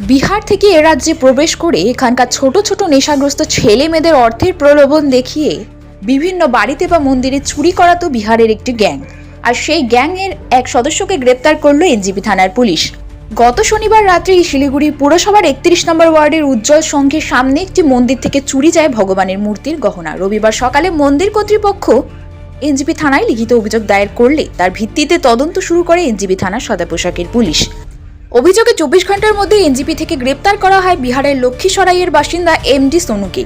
বিহার থেকে এ রাজ্যে প্রবেশ করে এখানকার ছোট ছোট নেশাগ্রস্ত ছেলে মেয়েদের অর্থের প্রলোভন দেখিয়ে বিভিন্ন বাড়িতে বা মন্দিরে চুরি করা তো বিহারের একটি গ্যাং। আর সেই গ্যাংয়ের এক সদস্যকে গ্রেপ্তার করল এনজিপি থানার পুলিশ। গত শনিবার রাত্রে শিলিগুড়ি পুরসভার একত্রিশ নম্বর ওয়ার্ডের উজ্জ্বল সংঘের সামনে একটি মন্দির থেকে চুরি যায় ভগবানের মূর্তির গহনা। রবিবার সকালে মন্দির কর্তৃপক্ষ এনজিপি থানায় লিখিত অভিযোগ দায়ের করলে। তার ভিত্তিতে তদন্ত শুরু করে এনজিপি থানার সাদা পোশাকের পুলিশ। অভিযোগে চব্বিশ ঘণ্টার মধ্যে এনজিপি থেকে গ্রেপ্তার করা হয় বিহারের লক্ষ্মীসরাইয়ের বাসিন্দা এমডি সোনুকে।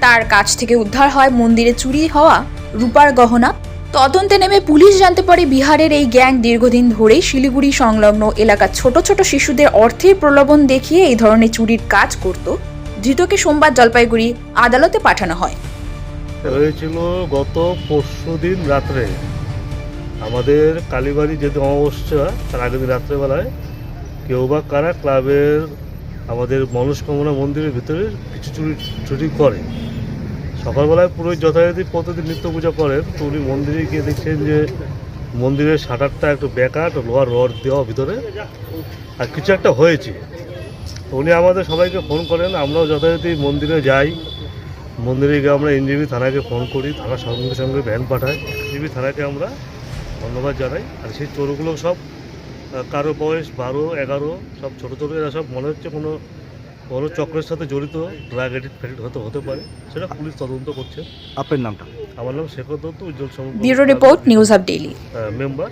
তার কাছ থেকে উদ্ধার হয় মন্দিরে চুরি হওয়া রূপার গহনা। তদন্তে নেমে পুলিশ জানতে পারে বিহারের এই গ্যাং দীর্ঘদিন ধরেই শিলিগুড়ি সংলগ্ন এলাকার ছোট ছোট শিশুদের অর্থের প্রলোভন দেখিয়ে এই ধরনের চুরির কাজ করত। ধৃতকে সোমবার জলপাইগুড়ি আদালতে পাঠানো হয়। হয়েছিল গত পরশু দিন রাত্রে। আমাদের কালীবাড়ি যেহেতু অমাবস্যা, তার আগের দিন রাত্রেবেলায় কেউ বা কারা ক্লাবের আমাদের মনস্কামনা মন্দিরের ভিতরে কিছু চুরি চুরি করে। সকালবেলায় পুরো যথারীতি প্রতিদিন নিত্য পূজা করেন, তো উনি মন্দিরে গিয়ে দেখছেন যে মন্দিরের শাটারটা একটু বেকার লোহার রড দেওয়া ভিতরে, আর কিছু একটা হয়েছে। উনি আমাদের সবাইকে ফোন করেন, আমরাও যথারীতি মন্দিরে যাই। মন্দিরে গিয়ে আমরা এনজিবি থানাকে ফোন করি, থানার সঙ্গে সঙ্গে ভ্যান পাঠায় এনজিবি থানাকে আমরা ধন্যবাদ জানাই। আর সেই চোরগুলো সব কারও বয়স বারো এগারো সব ছোটো ছোটো এরা সব মনে হচ্ছে কোনো বড় চক্রের সাথে জড়িত ড্রাগ এডিট ফেডিট হতে হতে পারে। সেটা পুলিশ তদন্ত করছে। আপনার নামটা? আমার নাম Shekhar Dutta Ujjwal Samudra bureau report news up daily. Member.